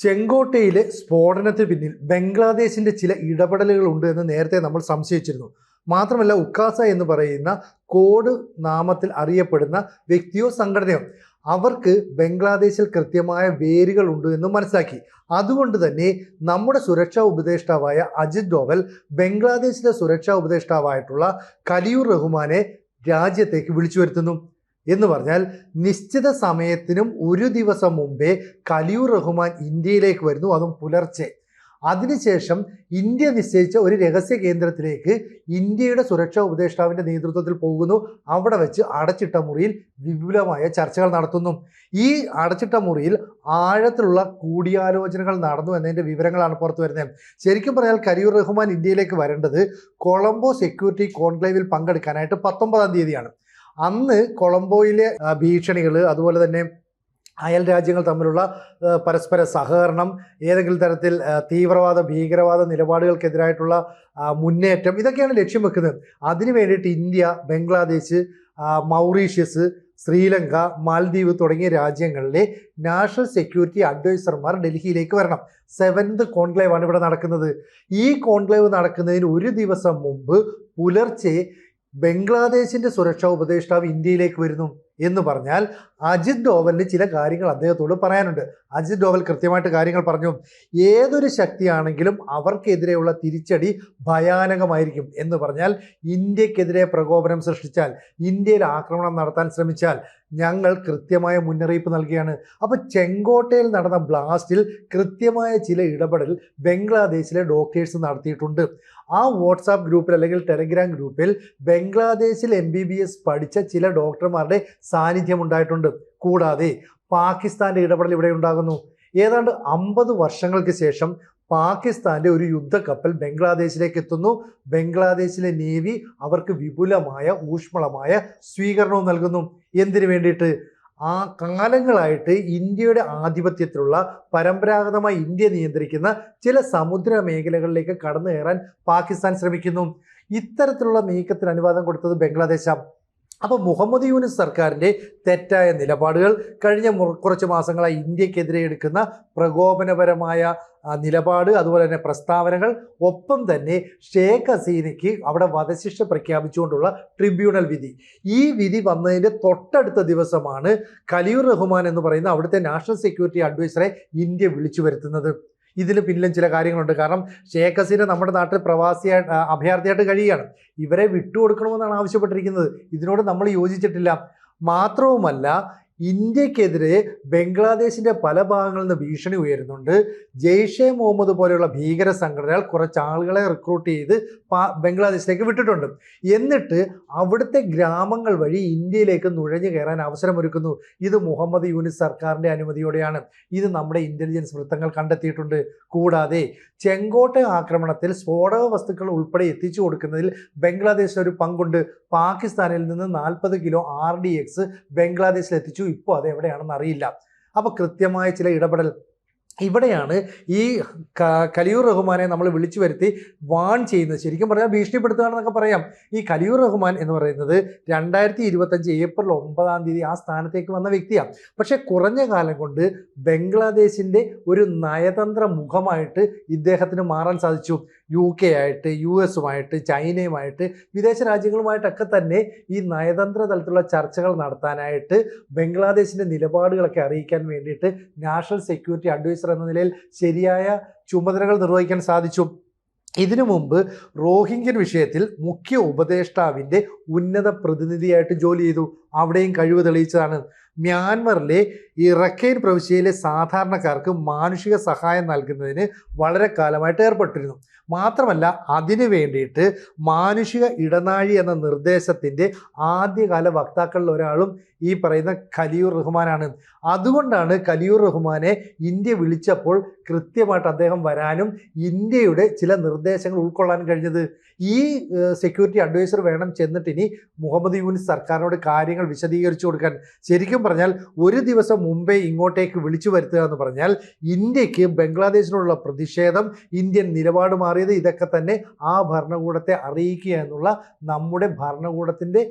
ചെങ്കോട്ടയിലെ സ്ഫോടനത്തിന് പിന്നിൽ ബംഗ്ലാദേശിന്റെ ചില ഇടപെടലുകളുണ്ട് എന്ന് നേരത്തെ നമ്മൾ സംശയിച്ചിരുന്നു. മാത്രമല്ല ഉക്കാസ എന്ന് പറയുന്ന കോഡ് നാമത്തിൽ അറിയപ്പെടുന്ന വ്യക്തിയോ സംഘടനയോ അവർക്ക് ബംഗ്ലാദേശിൽ കൃത്യമായ വേരുകൾ ഉണ്ട് എന്ന് മനസ്സിലാക്കി. അതുകൊണ്ട് തന്നെ നമ്മുടെ സുരക്ഷാ ഉപദേഷ്ടാവായ അജിത് ഡോവൽ ബംഗ്ലാദേശിലെ സുരക്ഷാ ഉപദേഷ്ടാവായിട്ടുള്ള കലിയൂർ റഹ്മാനെ രാജ്യത്തേക്ക് വിളിച്ചു വരുത്തുന്നു. എന്ന് പറഞ്ഞാൽ നിശ്ചിത സമയത്തിനും ഒരു ദിവസം മുമ്പേ കലിയൂർ റഹ്മാൻ ഇന്ത്യയിലേക്ക് വരുന്നു അതും പുലർച്ചെ. അതിനുശേഷം ഇന്ത്യ നിശ്ചയിച്ച ഒരു രഹസ്യ കേന്ദ്രത്തിലേക്ക് ഇന്ത്യയുടെ സുരക്ഷാ ഉപദേഷ്ടാവിന്റെ നേതൃത്വത്തിൽ പോകുന്നു. അവിടെ വെച്ച് അടച്ചിട്ട മുറിയിൽ വിപുലമായ ചർച്ചകൾ നടത്തുന്നു. ഈ അടച്ചിട്ട മുറിയിൽ ആഴത്തിലുള്ള കൂടിയാലോചനകൾ നടന്നു എന്നതിന്റെ വിവരങ്ങളാണ് പുറത്തു വരുന്നത്. ശരിക്കും പറഞ്ഞാൽ കലിയൂർ റഹ്മാൻ ഇന്ത്യയിലേക്ക് വരേണ്ടത് കൊളംബോ സെക്യൂരിറ്റി കോൺക്ലേവിൽ പങ്കെടുക്കാനായിട്ട് പത്തൊമ്പതാം തീയതിയാണ്. അന്ന് കൊളംബോയിലെ ഭീഷണികൾ അതുപോലെ തന്നെ അയൽ രാജ്യങ്ങൾ തമ്മിലുള്ള പരസ്പര സഹകരണം ഏതെങ്കിലും തരത്തിൽ തീവ്രവാദ ഭീകരവാദ നിലപാടുകൾക്കെതിരായിട്ടുള്ള മുന്നേറ്റം ഇതൊക്കെയാണ് ലക്ഷ്യം വെക്കുന്നത്. അതിനു വേണ്ടിയിട്ട് ഇന്ത്യ ബംഗ്ലാദേശ് മൗറീഷ്യസ് ശ്രീലങ്ക മാൽദ്വീപ് തുടങ്ങിയ രാജ്യങ്ങളിലെ നാഷണൽ സെക്യൂരിറ്റി അഡ്വൈസർമാർ ഡൽഹിയിലേക്ക് വരണം. സെവൻത് കോൺക്ലേവ് ആണ് ഇവിടെ നടക്കുന്നത്. ഈ കോൺക്ലേവ് നടക്കുന്നതിന് ഒരു ദിവസം മുമ്പ് പുലർച്ചെ ബംഗ്ലാദേശിന്റെ സുരക്ഷാ ഉപദേഷ്ടാവ് ഇന്ത്യയിലേക്ക് വരുന്നു എന്ന് പറഞ്ഞാൽ അജിത് ഡോവലിന് ചില കാര്യങ്ങൾ അദ്ദേഹത്തോട് പറയാനുണ്ട്. അജിത് ഡോവൽ കൃത്യമായിട്ട് കാര്യങ്ങൾ പറഞ്ഞു. ഏതൊരു ശക്തിയാണെങ്കിലും അവർക്കെതിരെയുള്ള തിരിച്ചടി ഭയാനകമായിരിക്കും എന്ന് പറഞ്ഞാൽ ഇന്ത്യക്കെതിരെ പ്രകോപനം സൃഷ്ടിച്ചാൽ ഇന്ത്യയിൽ ആക്രമണം നടത്താൻ ശ്രമിച്ചാൽ ഞങ്ങൾ കൃത്യമായ മുന്നറിയിപ്പ് നൽകിയാണ്. അപ്പോൾ ചെങ്കോട്ടയിൽ നടന്ന ബ്ലാസ്റ്റിൽ കൃത്യമായ ചില ഇടപെടൽ ബംഗ്ലാദേശിലെ ഡോക്ടേഴ്സ് നടത്തിയിട്ടുണ്ട്. ആ വാട്സാപ്പ് ഗ്രൂപ്പിൽ അല്ലെങ്കിൽ ടെലഗ്രാം ഗ്രൂപ്പിൽ ബംഗ്ലാദേശിൽ എം ബി ബി എസ് പഠിച്ച ചില ഡോക്ടർമാരുടെ സാന്നിധ്യം ഉണ്ടായിട്ടുണ്ട്. കൂടാതെ പാകിസ്ഥാന്റെ ഇടപെടൽ ഇവിടെ ഉണ്ടാകുന്നു. ഏതാണ്ട് അമ്പത് വർഷങ്ങൾക്ക് ശേഷം പാകിസ്ഥാന്റെ ഒരു യുദ്ധക്കപ്പൽ ബംഗ്ലാദേശിലേക്ക് എത്തുന്നു. ബംഗ്ലാദേശിലെ നേവി അവർക്ക് വിപുലമായ ഊഷ്മളമായ സ്വീകരണവും നൽകുന്നു. എന്തിനു വേണ്ടിയിട്ട്? ആ കാലങ്ങളായിട്ട് ഇന്ത്യയുടെ ആധിപത്യത്തിലുള്ള പരമ്പരാഗതമായി ഇന്ത്യ നിയന്ത്രിക്കുന്ന ചില സമുദ്ര മേഖലകളിലേക്ക് കടന്നു കയറാൻ പാകിസ്ഥാൻ ശ്രമിക്കുന്നു. ഇത്തരത്തിലുള്ള നീക്കത്തിന് അനുവാദം കൊടുത്തത് ബംഗ്ലാദേശാണ്. അപ്പോൾ മുഹമ്മദ് യൂനിസ് സർക്കാരിന്റെ തെറ്റായ നിലപാടുകൾ കഴിഞ്ഞ കുറച്ച് മാസങ്ങളായി ഇന്ത്യക്കെതിരെ എടുക്കുന്ന പ്രകോപനപരമായ നിലപാട് അതുപോലെ തന്നെ പ്രസ്താവനകൾ ഒപ്പം തന്നെ ഷേഖ് ഹസീനയ്ക്ക് അവിടെ വധശിക്ഷ പ്രഖ്യാപിച്ചുകൊണ്ടുള്ള ട്രിബ്യൂണൽ വിധി. ഈ വിധി വന്നതിന്റെ തൊട്ടടുത്ത ദിവസമാണ് ഖലീർ റഹ്മാൻ എന്ന് പറയുന്ന അവിടുത്തെ നാഷണൽ സെക്യൂരിറ്റി അഡ്വൈസറെ ഇന്ത്യ വിളിച്ചു വരുത്തുന്നത്. ഇതിന് പിന്നിലും ചില കാര്യങ്ങളുണ്ട്. കാരണം ഷേഖ് ഹസീന നമ്മുടെ നാട്ടിൽ പ്രവാസിയായിട്ട് അഭയാർത്ഥിയായിട്ട് കഴിയുകയാണ്. ഇവരെ വിട്ടുകൊടുക്കണമെന്നാണ് ആവശ്യപ്പെട്ടിരിക്കുന്നത്. ഇതിനോട് നമ്മൾ യോജിച്ചിട്ടില്ല. മാത്രവുമല്ല ഇന്ത്യക്കെതിരെ ബംഗ്ലാദേശിന്റെ പല ഭാഗങ്ങളിൽ നിന്ന് ഭീഷണി ഉയരുന്നുണ്ട്. ജെയ്ഷെ മുഹമ്മദ് പോലെയുള്ള ഭീകര സംഘടനകൾ കുറച്ച് ആളുകളെ റിക്രൂട്ട് ചെയ്ത് ബംഗ്ലാദേശിലേക്ക് വിട്ടിട്ടുണ്ട്. എന്നിട്ട് അവിടുത്തെ ഗ്രാമങ്ങൾ വഴി ഇന്ത്യയിലേക്ക് നുഴഞ്ഞു കയറാൻ അവസരമൊരുക്കുന്നു ഇത് മുഹമ്മദ് യൂനിസ് സർക്കാരിന്റെ അനുമതിയോടെയാണ്. ഇത് നമ്മുടെ ഇന്റലിജൻസ് വൃത്തങ്ങൾ കണ്ടെത്തിയിട്ടുണ്ട്. കൂടാതെ ചെങ്കോട്ട ആക്രമണത്തിൽ സ്ഫോടക വസ്തുക്കൾ ഉൾപ്പെടെ എത്തിച്ചു കൊടുക്കുന്നതിൽ ബംഗ്ലാദേശിന് ഒരു പങ്കുണ്ട്. പാകിസ്ഥാനിൽ നിന്ന് നാൽപ്പത് കിലോ ആർ ഡി എക്സ് ബംഗ്ലാദേശിൽ എത്തിച്ചു ഇപ്പോൾ അത് എവിടെയാണെന്ന് അറിയില്ല. അപ്പോൾ കൃത്യമായ ചില ഇടപെടൽ ഇവിടെയാണ് ഈ കലിയൂർ റഹ്മാനെ നമ്മൾ വിളിച്ചു വരുത്തി വാൺ ചെയ്യുന്നത്. ശരിക്കും പറഞ്ഞാൽ ഭീഷണിപ്പെടുത്തുകയാണെന്നൊക്കെ പറയാം. ഈ കലിയൂർ റഹ്മാൻ എന്ന് പറയുന്നത് രണ്ടായിരത്തി ഇരുപത്തഞ്ച് ഏപ്രിൽ ഒമ്പതാം തീയതി ആ സ്ഥാനത്തേക്ക് വന്ന വ്യക്തിയാണ് പക്ഷെ കുറഞ്ഞ കാലം കൊണ്ട് ബംഗ്ലാദേശിന്റെ ഒരു നയതന്ത്ര മുഖമായിട്ട് ഇദ്ദേഹത്തിന് മാറാൻ സാധിച്ചു. യു കെ ആയിട്ട് യു എസുമായിട്ട് ചൈനയുമായിട്ട് വിദേശ രാജ്യങ്ങളുമായിട്ടൊക്കെ തന്നെ ഈ നയതന്ത്ര തലത്തിലുള്ള ചർച്ചകൾ നടത്താനായിട്ട് ബംഗ്ലാദേശിന്റെ നിലപാടുകളൊക്കെ അറിയിക്കാൻ വേണ്ടിയിട്ട് നാഷണൽ സെക്യൂരിറ്റി അഡ്വൈസർ എന്ന നിലയിൽ ശരിയായ ചുമതലകൾ നിർവഹിക്കാൻ സാധിച്ചു. ഇതിനു മുമ്പ് റോഹിംഗ്യൻ വിഷയത്തിൽ മുഖ്യ ഉപദേഷ്ടാവിന്റെ ഉന്നത പ്രതിനിധിയായിട്ട് ജോലി ചെയ്തു. അവിടെയും കഴിവ് തെളിയിച്ചതാണ്. മ്യാൻമറിലെ ഈ പ്രവിശ്യയിലെ സാധാരണക്കാർക്ക് മാനുഷിക സഹായം നൽകുന്നതിന് വളരെ കാലമായിട്ട് ഏർപ്പെട്ടിരുന്നു. മാത്രമല്ല അതിനു വേണ്ടിയിട്ട് മാനുഷിക ഇടനാഴി എന്ന നിർദ്ദേശത്തിന്റെ ആദ്യകാല വക്താക്കളിൽ ഒരാളും ഈ പറയുന്ന ഖലിയൂർ റഹ്മാനാണ്. അതുകൊണ്ടാണ് കലിയൂർ റഹ്മാനെ ഇന്ത്യ വിളിച്ചപ്പോൾ കൃത്യമായിട്ട് അദ്ദേഹം വരാനും ഇന്ത്യയുടെ ചില നിർദ്ദേശങ്ങൾ ഉൾക്കൊള്ളാൻ കഴിഞ്ഞത്. ഈ സെക്യൂരിറ്റി അഡ്വൈസർ വേണം ചെന്നിട്ട് ഇനി മുഹമ്മദ് യൂനിസ് സർക്കാരിനോട് കാര്യങ്ങൾ വിശദീകരിച്ചു കൊടുക്കാൻ. ശരിക്കും പറഞ്ഞാൽ ഒരു ദിവസം മുമ്പേ ഇങ്ങോട്ടേക്ക് വിളിച്ചു വരുത്തുക എന്ന് പറഞ്ഞാൽ ഇന്ത്യയ്ക്ക് ബംഗ്ലാദേശിനോടുള്ള പ്രതിഷേധം ഇന്ത്യൻ നിലപാട് മാറിയത് ഇതൊക്കെ തന്നെ ആ ഭരണകൂടത്തെ അറിയിക്കുക എന്നുള്ള നമ്മുടെ ഭരണകൂടത്തിന്റെ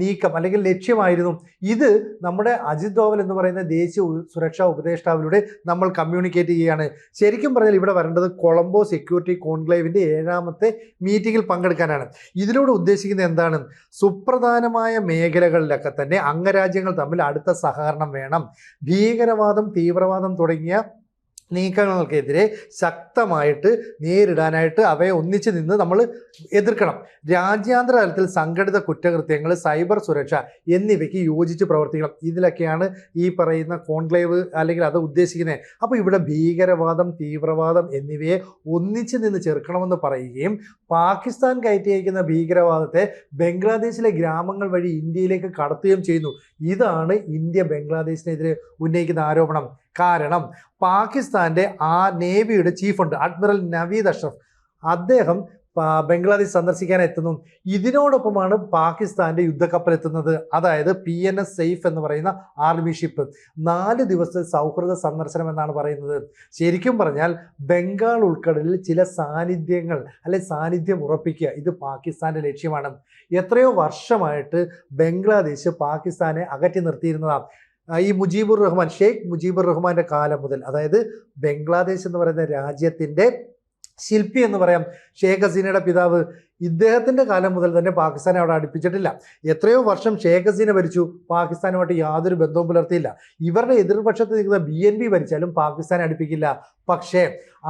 നീക്കം അല്ലെങ്കിൽ ലക്ഷ്യമായിരുന്നു. ഇത് നമ്മുടെ അജിത് ഡോവൽ എന്ന് പറയുന്ന ദേശീയ ഉ- സുരക്ഷാ ഉപദേഷ്ടാവിലൂടെ നമ്മൾ കമ്മ്യൂണിക്കേറ്റ് ചെയ്യുകയാണ്. ശരിക്കും പറഞ്ഞാൽ ഇവിടെ വരേണ്ടത് കൊളംബോ സെക്യൂരിറ്റി കോൺക്ലേവിന്റെ ഏഴാമത്തെ മീറ്റിംഗിൽ പങ്കെടുക്കാനാണ്. ഇതിലൂടെ ഉദ്ദേശിക്കുന്നത് എന്താണ്? സുപ്രധാനമായ മേഖലകളിലൊക്കെ തന്നെ അംഗരാജ്യങ്ങൾ തമ്മിൽ അടുത്ത സഹകരണം വേണം. ഭീകരവാദം തീവ്രവാദം തുടങ്ങിയ നീക്കങ്ങൾക്കെതിരെ ശക്തമായിട്ട് നേരിടാനായിട്ട് അവയെ ഒന്നിച്ച് നിന്ന് നമ്മൾ എതിർക്കണം. രാജ്യാന്തര തലത്തിൽ സംഘടിത കുറ്റകൃത്യങ്ങൾ സൈബർ സുരക്ഷ എന്നിവയ്ക്ക് യോജിച്ച് പ്രവർത്തിക്കണം. ഇതിലൊക്കെയാണ് ഈ പറയുന്ന കോൺക്ലേവ് അല്ലെങ്കിൽ അത് ഉദ്ദേശിക്കുന്നത്. അപ്പോൾ ഇവിടെ ഭീകരവാദം തീവ്രവാദം എന്നിവയെ ഒന്നിച്ച് നിന്ന് ചെറുക്കണമെന്ന് പറയുകയും പാകിസ്ഥാൻ കയറ്റി അയക്കുന്ന ഭീകരവാദത്തെ ബംഗ്ലാദേശിലെ ഗ്രാമങ്ങൾ വഴി ഇന്ത്യയിലേക്ക് കടത്തുകയും ചെയ്യുന്നു. ഇതാണ് ഇന്ത്യ ബംഗ്ലാദേശിനെതിരെ ഉന്നയിക്കുന്ന ആരോപണം. കാരണം പാകിസ്ഥാന്റെ ആ നേവിയുടെ ചീഫുണ്ട് അഡ്മിറൽ നവീദ് അഷ്റഫ്. അദ്ദേഹം ബംഗ്ലാദേശ് സന്ദർശിക്കാൻ എത്തുന്നു ഇതിനോടൊപ്പമാണ് പാകിസ്ഥാന്റെ യുദ്ധക്കപ്പൽ എത്തുന്നത് അതായത് പി എൻ എസ് സെയ്ഫ് എന്ന് പറയുന്ന ആർമി ഷിപ്പ്. നാല് ദിവസത്തെ സൗഹൃദ സന്ദർശനം എന്നാണ് പറയുന്നത്. ശരിക്കും പറഞ്ഞാൽ ബംഗാൾ ഉൾക്കടലിൽ ചില സാന്നിധ്യങ്ങൾ അല്ലെ സാന്നിധ്യം ഉറപ്പിക്കുക ഇത് പാകിസ്ഥാന്റെ ലക്ഷ്യമാണ്. എത്രയോ വർഷമായിട്ട് ബംഗ്ലാദേശ് പാകിസ്ഥാനെ അകറ്റി നിർത്തിയിരുന്നതാണ് ഈ മുജീബുർ റഹ്മാൻ ഷെയ്ഖ് മുജീബുർ റഹ്മാന്റെ കാലം മുതൽ അതായത് ബംഗ്ലാദേശ് എന്ന് പറയുന്ന രാജ്യത്തിന്റെ ശില്പി എന്ന് പറയാം ഷേഖ് ഹസീനയുടെ പിതാവ് ഇദ്ദേഹത്തിന്റെ കാലം മുതൽ തന്നെ പാകിസ്ഥാനെ അവിടെ അടുപ്പിച്ചിട്ടില്ല. എത്രയോ വർഷം ഷേഖ് ഹസീന ഭരിച്ചു. പാകിസ്ഥാനുമായിട്ട് യാതൊരു ബന്ധവും പുലർത്തിയില്ല. ഇവരുടെ എതിർപക്ഷത്ത് നിൽക്കുന്ന ബി എൻ പി ഭരിച്ചാലും പാകിസ്ഥാനെ അടുപ്പിക്കില്ല. പക്ഷേ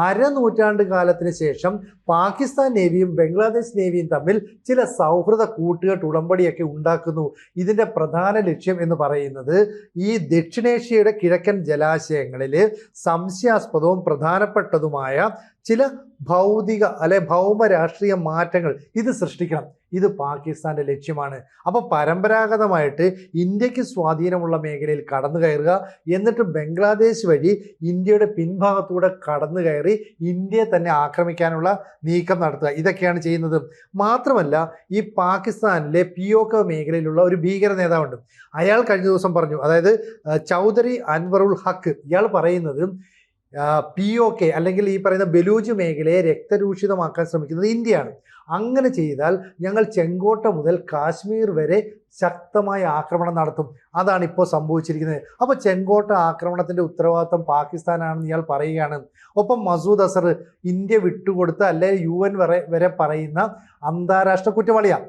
അരനൂറ്റാണ്ട് കാലത്തിന് ശേഷം പാകിസ്ഥാൻ നേവിയും ബംഗ്ലാദേശ് നേവിയും തമ്മിൽ ചില സൗഹൃദ കൂട്ടുകെട്ട് ഉടമ്പടിയൊക്കെ ഉണ്ടാക്കുന്നു. ഇതിന്റെ പ്രധാന ലക്ഷ്യം എന്ന് പറയുന്നത് ഈ ദക്ഷിണേഷ്യയുടെ കിഴക്കൻ ജലാശയങ്ങളിൽ സംശയാസ്പദവും പ്രധാനപ്പെട്ടതുമായ ചില ഭൗതിക അല്ലെ ഭൗമ രാഷ്ട്രീയ മാറ്റങ്ങൾ ഇത് സൃഷ്ടിക്കണം. ഇത് പാകിസ്ഥാന്റെ ലക്ഷ്യമാണ്. അപ്പോൾ പരമ്പരാഗതമായിട്ട് ഇന്ത്യയ്ക്ക് സ്വാധീനമുള്ള മേഖലയിൽ കടന്നു കയറുക എന്നിട്ട് ബംഗ്ലാദേശ് വഴി ഇന്ത്യയുടെ പിൻഭാഗത്തൂടെ കടന്നു കയറി ഇന്ത്യയെ തന്നെ ആക്രമിക്കാനുള്ള നീക്കം നടത്തുക. ഇതൊക്കെയാണ് ചെയ്യുന്നത്. മാത്രമല്ല ഈ പാകിസ്ഥാനിലെ പിയോക്ക മേഖലയിലുള്ള ഒരു ഭീകര നേതാവുണ്ട്. അയാൾ കഴിഞ്ഞ ദിവസം പറഞ്ഞു അതായത് ചൗധരി അൻവറുൽ ഹക്ക്. ഇയാൾ പറയുന്നത് പി ഒ കെ അല്ലെങ്കിൽ ഈ പറയുന്ന ബലൂജ് മേഖലയെ രക്തരൂഷിതമാക്കാൻ ശ്രമിക്കുന്നത് ഇന്ത്യയാണ്. അങ്ങനെ ചെയ്താൽ ഞങ്ങൾ ചെങ്കോട്ട മുതൽ കാശ്മീർ വരെ ശക്തമായ ആക്രമണം നടത്തും. അതാണ് ഇപ്പോൾ സംഭവിച്ചിരിക്കുന്നത്. അപ്പോൾ ചെങ്കോട്ട ആക്രമണത്തിന്റെ ഉത്തരവാദിത്വം പാകിസ്ഥാനാണെന്ന് ഇയാൾ പറയുകയാണ്. ഒപ്പം മസൂദ് അസർ ഇന്ത്യ വിട്ടുകൊടുത്ത അല്ലെ യു എൻ വരെ വരെ പറയുന്ന അന്താരാഷ്ട്ര കുറ്റവാളിയാണ്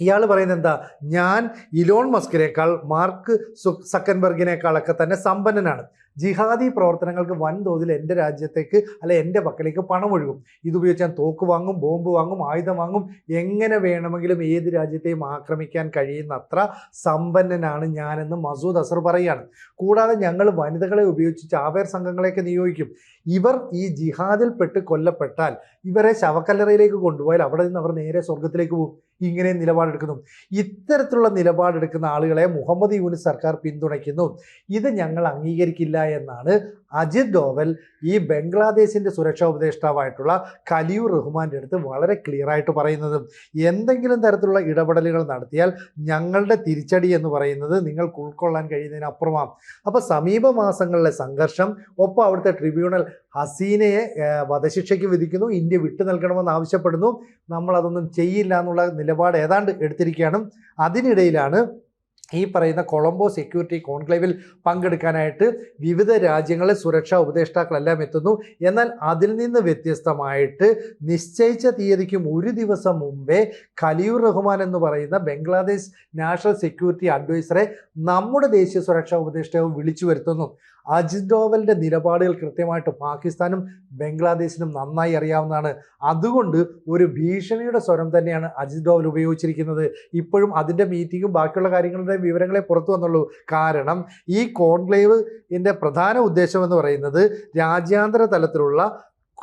ഇയാൾ പറയുന്നത് എന്താ? ഞാൻ ഇലോൺ മസ്കിനേക്കാൾ മാർക്ക് സുക് സക്കൻബർഗിനേക്കാളൊക്കെ തന്നെ സമ്പന്നനാണ്. ജിഹാദി പ്രവർത്തനങ്ങൾക്ക് വൻതോതിൽ എന്റെ രാജ്യത്തേക്ക് അല്ലെ എന്റെ പക്കലേക്ക് പണം ഒഴുകും ഇതുപയോഗിച്ച് ഞാൻ തോക്ക് വാങ്ങും ബോംബ് വാങ്ങും ആയുധം വാങ്ങും. എങ്ങനെ വേണമെങ്കിലും ഏത് രാജ്യത്തെയും ആക്രമിക്കാൻ കഴിയുന്ന അത്ര സമ്പന്നനാണ് ഞാനെന്ന് മസൂദ് അസർ പറയുകയാണ് കൂടാതെ ഞങ്ങൾ വനിതകളെ ഉപയോഗിച്ച് ചാവേർ സംഘങ്ങളെയൊക്കെ നിയോഗിക്കും. ഇവർ ഈ ജിഹാദിൽ പെട്ട് കൊല്ലപ്പെട്ടാൽ ഇവരെ ശവക്കല്ലറയിലേക്ക് കൊണ്ടുപോയാൽ അവിടെ നിന്ന് അവർ നേരെ സ്വർഗത്തിലേക്ക് പോകും. ഇങ്ങനെ നിലപാടെടുക്കുന്നു. ഇത്തരത്തിലുള്ള നിലപാടെടുക്കുന്ന ആളുകളെ മുഹമ്മദ് യൂനിസ് സർക്കാർ പിന്തുണയ്ക്കുന്നു. ഇത് ഞങ്ങൾ അംഗീകരിക്കില്ല എന്നാണ് അജിത് ഡോവൽ ഈ ബംഗ്ലാദേശിന്റെ സുരക്ഷാ ഉപദേഷ്ടാവായിട്ടുള്ള കലിയൂർ റഹ്മാന്റെ അടുത്ത് വളരെ ക്ലിയറായിട്ട് പറയുന്നത്. എന്തെങ്കിലും തരത്തിലുള്ള ഇടപെടലുകൾ നടത്തിയാൽ ഞങ്ങളുടെ തിരിച്ചടി എന്ന് പറയുന്നത് നിങ്ങൾക്ക് ഉൾക്കൊള്ളാൻ കഴിയുന്നതിനപ്പുറമാണ് അപ്പോൾ സമീപ മാസങ്ങളിലെ സംഘർഷം ഒപ്പം അവിടുത്തെ ട്രിബ്യൂണൽ ഹസീനയെ വധശിക്ഷയ്ക്ക് വിധിക്കുന്നു ഇന്ത്യ വിട്ടു നൽകണമെന്ന് ആവശ്യപ്പെടുന്നു. നമ്മളതൊന്നും ചെയ്യില്ല എന്നുള്ള നിലപാട് ഏതാണ്ട് എടുത്തിരിക്കുകയാണ്. അതിനിടയിലാണ് ഈ പറയുന്ന കൊളംബോ സെക്യൂരിറ്റി കോൺക്ലേവിൽ പങ്കെടുക്കാനായിട്ട് വിവിധ രാജ്യങ്ങളിലെ സുരക്ഷാ ഉപദേഷ്ടാക്കളെല്ലാം എത്തുന്നു. എന്നാൽ അതിൽ നിന്ന് വ്യത്യസ്തമായിട്ട് നിശ്ചയിച്ച തീയതിക്കും ഒരു ദിവസം മുമ്പേ ഖലീർ റഹ്മാൻ എന്ന് പറയുന്ന ബംഗ്ലാദേശ് നാഷണൽ സെക്യൂരിറ്റി അഡ്വൈസറെ നമ്മുടെ ദേശീയ സുരക്ഷാ ഉപദേഷ്ടാവ് വിളിച്ചു വരുത്തുന്നു. അജിത് ഡോവലിന്റെ നിലപാടുകൾ കൃത്യമായിട്ട് പാകിസ്ഥാനും ബംഗ്ലാദേശിനും നന്നായി അറിയാവുന്നതാണ്. അതുകൊണ്ട് ഒരു ഭീഷണിയുടെ സ്വരം തന്നെയാണ് അജിത് ഡോവൽ ഉപയോഗിച്ചിരിക്കുന്നത്. ഇപ്പോഴും അതിന്റെ മീറ്റിങ്ങും ബാക്കിയുള്ള കാര്യങ്ങളുടെ വിവരങ്ങളെ പുറത്തു വന്നുള്ളൂ. കാരണം ഈ കോൺക്ലേവ് ഇതിന്റെ പ്രധാന ഉദ്ദേശം എന്ന് പറയുന്നത് രാജ്യാന്തര തലത്തിലുള്ള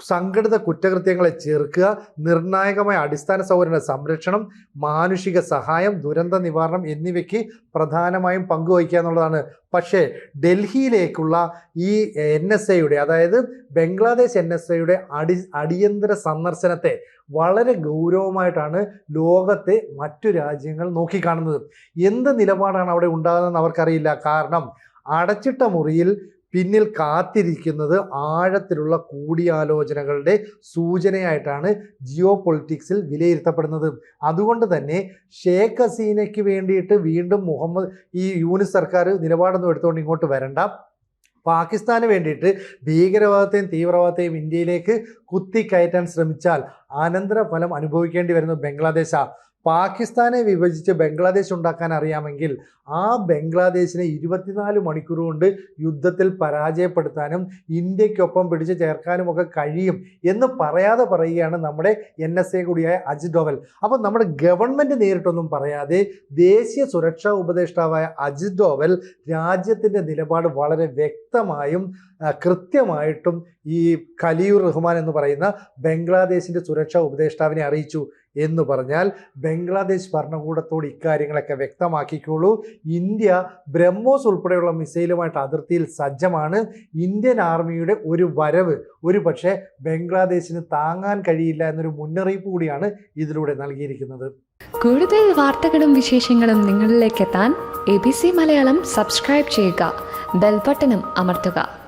സംഘടിത കുറ്റകൃത്യങ്ങളെ ചെറുക്കുക നിർണായകമായ അടിസ്ഥാന സൗകര്യങ്ങളുടെ സംരക്ഷണം മാനുഷിക സഹായം ദുരന്ത നിവാരണം എന്നിവയ്ക്ക് പ്രധാനമായും പങ്കുവഹിക്കുക എന്നുള്ളതാണ്. പക്ഷേ ഡൽഹിയിലേക്കുള്ള ഈ എൻ എസ് എയുടെ അതായത് ബംഗ്ലാദേശ് എൻ എസ് എയുടെ അടി അടിയന്തര സന്ദർശനത്തെ വളരെ ഗൗരവമായിട്ടാണ് ലോകത്തെ മറ്റു രാജ്യങ്ങൾ നോക്കിക്കാണുന്നത്. എന്ത് നിലപാടാണ് അവിടെ ഉണ്ടാകുന്നതെന്ന് അവർക്കറിയില്ല. കാരണം അടച്ചിട്ട മുറിയിൽ പിന്നിൽ കാത്തിരിക്കുന്നത് ആഴത്തിലുള്ള കൂടിയാലോചനകളുടെ സൂചനയായിട്ടാണ് ജിയോ പൊളിറ്റിക്സിൽ വിലയിരുത്തപ്പെടുന്നത്. അതുകൊണ്ട് തന്നെ ഷേഖ് ഹസീനയ്ക്ക് വേണ്ടിയിട്ട് വീണ്ടും മുഹമ്മദ് ഈ യൂണിസ് സർക്കാർ നിലപാടൊന്നും എടുത്തുകൊണ്ട് ഇങ്ങോട്ട് വരണ്ട. പാകിസ്ഥാന് വേണ്ടിയിട്ട് ഭീകരവാദത്തെയും തീവ്രവാദത്തെയും ഇന്ത്യയിലേക്ക് കുത്തിക്കയറ്റാൻ ശ്രമിച്ചാൽ അനന്തരഫലം അനുഭവിക്കേണ്ടി വരുന്നത് ബംഗ്ലാദേശാണ് പാകിസ്ഥാനെ വിഭജിച്ച് ബംഗ്ലാദേശ് ഉണ്ടാക്കാൻ അറിയാമെങ്കിൽ ആ ബംഗ്ലാദേശിനെ ഇരുപത്തിനാല് മണിക്കൂർ കൊണ്ട് യുദ്ധത്തിൽ പരാജയപ്പെടുത്താനും ഇന്ത്യക്കൊപ്പം പിടിച്ച് ചേർക്കാനും ഒക്കെ കഴിയും എന്ന് പറയാതെ പറയുകയാണ് നമ്മുടെ എൻ എസ് എ കൂടിയായ അജിത് ഡോവൽ. അപ്പോൾ നമ്മുടെ ഗവൺമെന്റ് നേരിട്ടൊന്നും പറയാതെ ദേശീയ സുരക്ഷാ ഉപദേഷ്ടാവായ അജിത് ഡോവൽ രാജ്യത്തിന്റെ നിലപാട് വളരെ വ്യക്തമായും കൃത്യമായിട്ടും ഈ ഖലീർ റഹ്മാൻ എന്ന് പറയുന്ന ബംഗ്ലാദേശിന്റെ സുരക്ഷാ ഉപദേഷ്ടാവിനെ അറിയിച്ചു. എന്ന് പറഞ്ഞാൽ ബംഗ്ലാദേശ് ഭരണകൂടത്തോട് ഇക്കാര്യങ്ങളൊക്കെ വ്യക്തമാക്കിക്കോളൂ. ഇന്ത്യ ബ്രഹ്മോസ് ഉൾപ്പെടെയുള്ള മിസൈലുമായിട്ട് അതിർത്തിയിൽ സജ്ജമാണ്. ഇന്ത്യൻ ആർമിയുടെ ഒരു വരവ് ഒരു പക്ഷേ ബംഗ്ലാദേശിന് താങ്ങാൻ കഴിയില്ല എന്നൊരു മുന്നറിയിപ്പ് കൂടിയാണ് ഇതിലൂടെ നൽകിയിരിക്കുന്നത്. കൂടുതൽ വാർത്തകളും വിശേഷങ്ങളും നിങ്ങളിലേക്ക് എത്താൻ A B C Malayalam subscribe ചെയ്യുക ബെൽബട്ടനും അമർത്തുക.